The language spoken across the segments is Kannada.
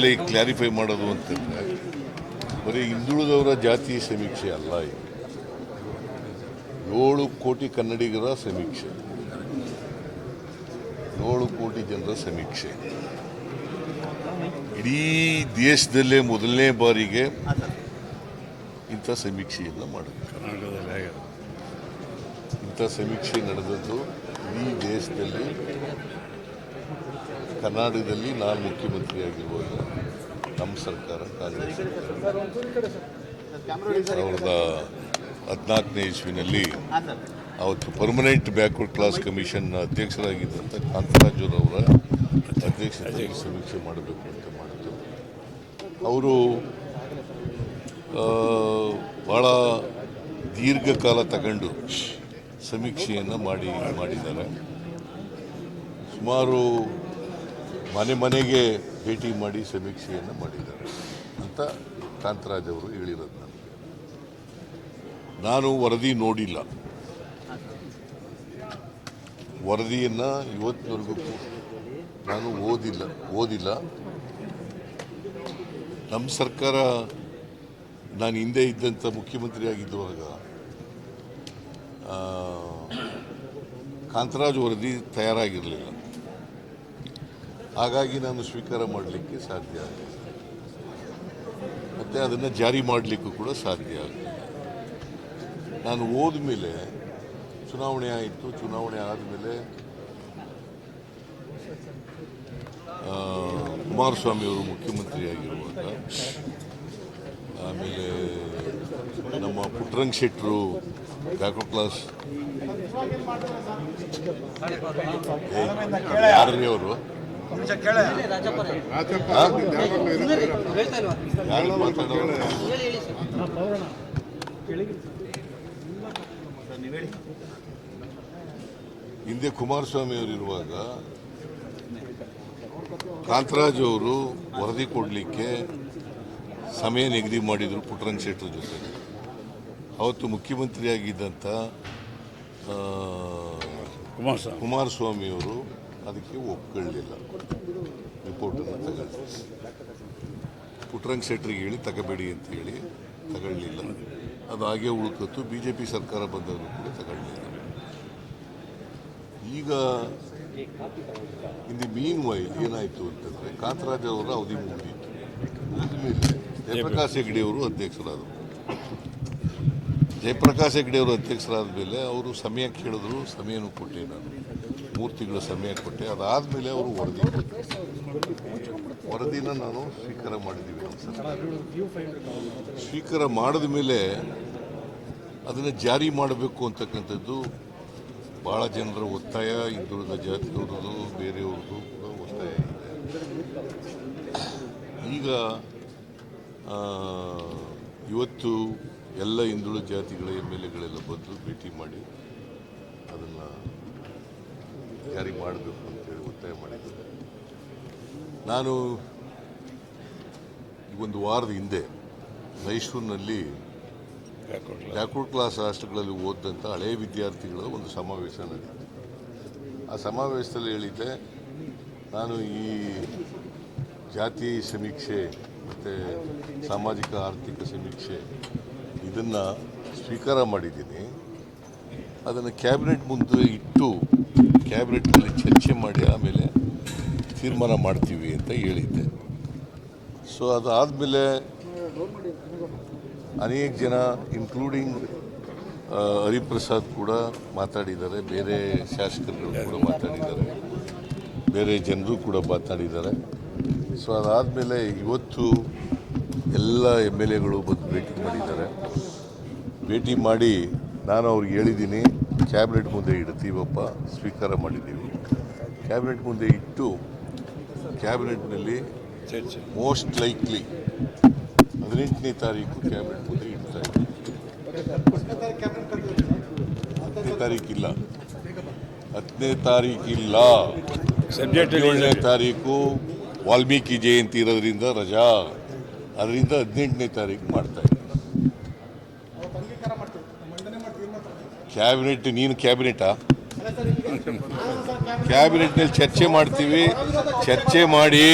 ಇದರಲ್ಲಿ ಕ್ಲಾರಿಫೈ ಮಾಡೋದು ಅಂತಂದರೆ, ಬರೀ ಹಿಂದುಳಿದವರ ಜಾತಿ ಸಮೀಕ್ಷೆ ಅಲ್ಲ ಇದು. ಏಳು ಕೋಟಿ ಕನ್ನಡಿಗರ ಸಮೀಕ್ಷೆ. ಏಳು ಕೋಟಿ ಜನರ ಸಮೀಕ್ಷೆ. ಇಡೀ ದೇಶದಲ್ಲೇ ಮೊದಲನೇ ಬಾರಿಗೆ ಇಂಥ ಸಮೀಕ್ಷೆಯನ್ನು ಆಗಿದೆ ಇಂಥ ಸಮೀಕ್ಷೆ ನಡೆದದ್ದು ಇಡೀ ದೇಶದಲ್ಲಿ ಕರ್ನಾಟಕದಲ್ಲಿ ನಾನು ಮುಖ್ಯಮಂತ್ರಿಯಾಗಿರುವಾಗ ನಮ್ಮ ಸರ್ಕಾರ, ಕಾಂಗ್ರೆಸ್ ಸಾವಿರದ ಹದಿನಾಲ್ಕನೇ ಇಸ್ವಿನಲ್ಲಿ ಅವತ್ತು ಪರ್ಮನೆಂಟ್ ಬ್ಯಾಕ್ವರ್ಡ್ ಕ್ಲಾಸ್ ಕಮಿಷನ್ ಅಧ್ಯಕ್ಷರಾಗಿದ್ದಂಥ ಕಾಂತರಾಜುರವರ ಅಧ್ಯಕ್ಷತೆಯಲ್ಲಿ ಸಮೀಕ್ಷೆ ಮಾಡಬೇಕು ಅಂತ ಮಾಡಿದ್ದು. ಅವರು ಭಾಳ ದೀರ್ಘಕಾಲ ತಗೊಂಡು ಸಮೀಕ್ಷೆಯನ್ನು ಮಾಡಿ, ಮಾಡಿದ್ದಾರೆ. ಸುಮಾರು ಮನೆ ಮನೆಗೆ ಭೇಟಿ ಮಾಡಿ ಸಮೀಕ್ಷೆಯನ್ನು ಮಾಡಿದ್ದಾರೆ ಅಂತ ಕಾಂತರಾಜ್ ಅವರು ಹೇಳಿರೋದು ನನಗೆ ನಾನು ವರದಿ ನೋಡಿಲ್ಲ. ವರದಿಯನ್ನು ಇವತ್ತಿನವರೆಗೂ ನಾನು ಓದಿಲ್ಲ ಓದಿಲ್ಲ. ನಮ್ಮ ಸರ್ಕಾರ ನಾನು ಹಿಂದೆ ಇದ್ದಂಥ ಮುಖ್ಯಮಂತ್ರಿ ಆಗಿದ್ದುವಾಗ ಕಾಂತರಾಜ್ ವರದಿ ತಯಾರಾಗಿರಲಿಲ್ಲ. ಹಾಗಾಗಿ ನಾನು ಸ್ವೀಕಾರ ಮಾಡಲಿಕ್ಕೆ ಸಾಧ್ಯ ಆಗಲಿಲ್ಲ. ಮತ್ತು ಅದನ್ನು ಜಾರಿ ಮಾಡಲಿಕ್ಕೂ ಕೂಡ ಸಾಧ್ಯ ಆಗಲಿಲ್ಲ. ನಾನು ಹೋದ್ಮೇಲೆ ಚುನಾವಣೆ ಆಯಿತು, ಚುನಾವಣೆ ಆದಮೇಲೆ ಕುಮಾರಸ್ವಾಮಿ ಅವರು ಮುಖ್ಯಮಂತ್ರಿಯಾಗಿರುವಾಗ, ಆಮೇಲೆ ನಮ್ಮ ಪುಟ್ರಂಗ್ ಶೆಟ್ಟರು ಬ್ಯಾಕ್ವರ್ಡ್ ಕ್ಲಾಸ್ ಯಾರ್ರಿ ಅವರು? ಹಿಂದೆ ಕುಮಾರಸ್ವಾಮಿ ಅವರಿರುವಾಗ ಕಾಂತರಾಜ್ ಅವರು ವರದಿ ಕೊಡಲಿಕ್ಕೆ ಸಮಯ ನಿಗದಿ ಮಾಡಿದರು ಪುಟ್ಟರಂಗ ಶೆಟ್ಟರ ಜೊತೆ. ಅವತ್ತು ಮುಖ್ಯಮಂತ್ರಿಯಾಗಿದ್ದಂಥ ಕುಮಾರಸ್ವಾಮಿಯವರು ಕುಮಾರಸ್ವಾಮಿ. ಕುಮಾರಸ್ವಾಮಿ ಅವರು ಅದಕ್ಕೆ ಒಪ್ಕೊಳ್ಳಿಲ್ಲ. ರಿಪೋರ್ಟನ್ನು ತಗೊಳ್ಳಿ. ಪುಟ್ಟರಂಗ್ ಶೆಟ್ಟರಿಗೆ ಹೇಳಿ, ತಗೋಬೇಡಿ ಅಂತ ಹೇಳಿ ತಗೊಳ್ಳಿಲ್ಲ. ಅದು ಹಾಗೆ ಉಳ್ಕತ್ತು. ಬಿ ಜೆ ಪಿ ಸರ್ಕಾರ ಬಂದವರು ಕೂಡ ತಗೊಳ್ಳಿಲ್ಲ. ಈಗ ಇಲ್ಲಿ ಮೀನ್ ವೈಲ್ ಏನಾಯಿತು ಅಂತಂದರೆ ಕಾಂತರಾಜ್ ಅವರ ಅವಧಿ ಮುಗಿದಿತ್ತು. ಜಯಪ್ರಕಾಶ್ ಹೆಗ್ಡೆ ಅವರು ಅಧ್ಯಕ್ಷರಾದರು. ಜಯಪ್ರಕಾಶ್ ಹೆಗ್ಡೆ ಅವರು ಅಧ್ಯಕ್ಷರಾದ ಮೇಲೆ ಅವರು ಸಮಯ ಕೇಳಿದ್ರು ಸಮಯನೂ ಕೊಟ್ಟೆ ನಾನು ಮೂರು ಸಮಯ ಕೊಟ್ಟೆ. ಅದಾದಮೇಲೆ ಅವರು ವರದಿ. ವರದಿನ ನಾನು ಸ್ವೀಕಾರ ಮಾಡಿದ್ದೀವಿ ನಮ್ಮ ಸ್ವೀಕಾರ ಮಾಡಿದ ಮೇಲೆ ಅದನ್ನು ಜಾರಿ ಮಾಡಬೇಕು ಅಂತಕ್ಕಂಥದ್ದು ಭಾಳ ಜನರ ಒತ್ತಾಯ. ಹಿಂದುಳಿದ ಜಾತಿಯವ್ರದ್ದು ಬೇರೆಯವ್ರದ್ದು ಕೂಡ ಒತ್ತಾಯ ಇದೆ. ಈಗ ಇವತ್ತು ಎಲ್ಲ ಹಿಂದುಳಿದ ಜಾತಿಗಳ ಎಂ ಎಲ್ ಎಗಳೆಲ್ಲ ಬಂದು ಭೇಟಿ ಮಾಡಿ ಅದನ್ನು ಜಾರಿ ಮಾಡಬೇಕು ಅಂತೇಳಿ ಒತ್ತಾಯ ಮಾಡಿದ್ದಾರೆ ನಾನು ಒಂದು ವಾರದ ಹಿಂದೆ ಮೈಸೂರಿನಲ್ಲಿ ಬ್ಯಾಕ್ವರ್ಡ್ ಕ್ಲಾಸ್ ಹಾಸ್ಟೆಲ್ಗಳಲ್ಲಿ ಓದಿದಂಥ ಹಳೆಯ ವಿದ್ಯಾರ್ಥಿಗಳ ಒಂದು ಸಮಾವೇಶ ನಡೆಯಿತು ಆ ಸಮಾವೇಶದಲ್ಲಿ ಹೇಳಿದ್ದೆ, ನಾನು ಈ ಜಾತಿ ಸಮೀಕ್ಷೆ ಮತ್ತು ಸಾಮಾಜಿಕ ಆರ್ಥಿಕ ಸಮೀಕ್ಷೆ ಇದನ್ನು ಸ್ವೀಕಾರ ಮಾಡಿದ್ದೀನಿ. ಅದನ್ನು ಕ್ಯಾಬಿನೆಟ್ ಮುಂದೆ ಇಟ್ಟು ಕ್ಯಾಬಿನೆಟ್ನಲ್ಲಿ ಚರ್ಚೆ ಮಾಡಿ ಆಮೇಲೆ ತೀರ್ಮಾನ ಮಾಡ್ತೀವಿ ಅಂತ ಹೇಳಿದ್ದೆ. ಸೊ ಅದಾದಮೇಲೆ ಅನೇಕ ಜನ ಇನ್ಕ್ಲೂಡಿಂಗ್ ಹರಿಪ್ರಸಾದ್ ಕೂಡ ಮಾತಾಡಿದ್ದಾರೆ. ಬೇರೆ ಶಾಸಕರುಗಳು ಕೂಡ ಮಾತಾಡಿದ್ದಾರೆ. ಬೇರೆ ಜನರು ಕೂಡ ಮಾತಾಡಿದ್ದಾರೆ. ಸೊ ಅದಾದಮೇಲೆ ಇವತ್ತು ಎಲ್ಲ ಎಂ ಎಲ್ ಎಗಳು ಬಂದು ಭೇಟಿ ಮಾಡಿದ್ದಾರೆ. ಭೇಟಿ ಮಾಡಿ ನಾನು ಅವ್ರಿಗೆ ಹೇಳಿದ್ದೀನಿ. ಕ್ಯಾಬಿನೆಟ್ ಮುಂದೆ ಇಡ್ತೀವಪ್ಪ ಸ್ವೀಕಾರ ಮಾಡಿದ್ದೀವಿ. ಕ್ಯಾಬಿನೆಟ್ ಮುಂದೆ ಇಟ್ಟು ಕ್ಯಾಬಿನೆಟ್ನಲ್ಲಿ ಮೋಸ್ಟ್ ಲೈಕ್ಲಿ ಹದಿನೆಂಟನೇ ತಾರೀಕು ಕ್ಯಾಬಿನೆಟ್ ಮುಂದೆ ಇಡ್ತಾ ಹತ್ತನೇ ತಾರೀಕಿಲ್ಲ ಹತ್ತನೇ ತಾರೀಕಿಲ್ಲ ಸಬ್ಜೆಕ್ಟ್ ಹದಿನೇಳನೇ ತಾರೀಕು ವಾಲ್ಮೀಕಿ ಜಯಂತಿ ಇರೋದ್ರಿಂದ ರಜಾ. ಅದರಿಂದ ಹದಿನೆಂಟನೇ ತಾರೀಕು ಮಾಡ್ತಾ ಕ್ಯಾಬಿನೆಟ್ ನೀನು ಕ್ಯಾಬಿನೆಟಾ ಕ್ಯಾಬಿನೆಟ್ನಲ್ಲಿ ಚರ್ಚೆ ಮಾಡ್ತೀವಿ. ಚರ್ಚೆ ಮಾಡಿ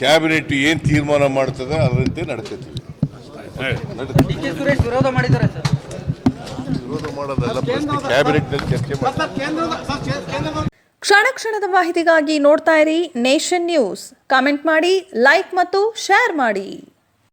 ಕ್ಯಾಬಿನೆಟ್ ಏನು ತೀರ್ಮಾನ ಮಾಡ್ತದೆ ಅದರಂತೆ ನಡ್ಕೋತೀವಿ ಡಿ ಕೆ ಸುರೇಶ್ ವಿರೋಧ ಮಾಡಿದ್ದಾರೆ ಸರ್. ವಿರೋಧ ಮಾಡೋದೆಲ್ಲ ಕ್ಯಾಬಿನೆಟ್ನಲ್ಲಿ ಚರ್ಚೆ ಮಾಡಿ. ಕ್ಷಣ ಕ್ಷಣದ ಮಾಹಿತಿಗಾಗಿ ನೋಡ್ತಾ ಇರಿ ನೇಷನ್ ನ್ಯೂಸ್. ಕಾಮೆಂಟ್ ಮಾಡಿ ಲೈಕ್ ಮತ್ತು ಶೇರ್ ಮಾಡಿ.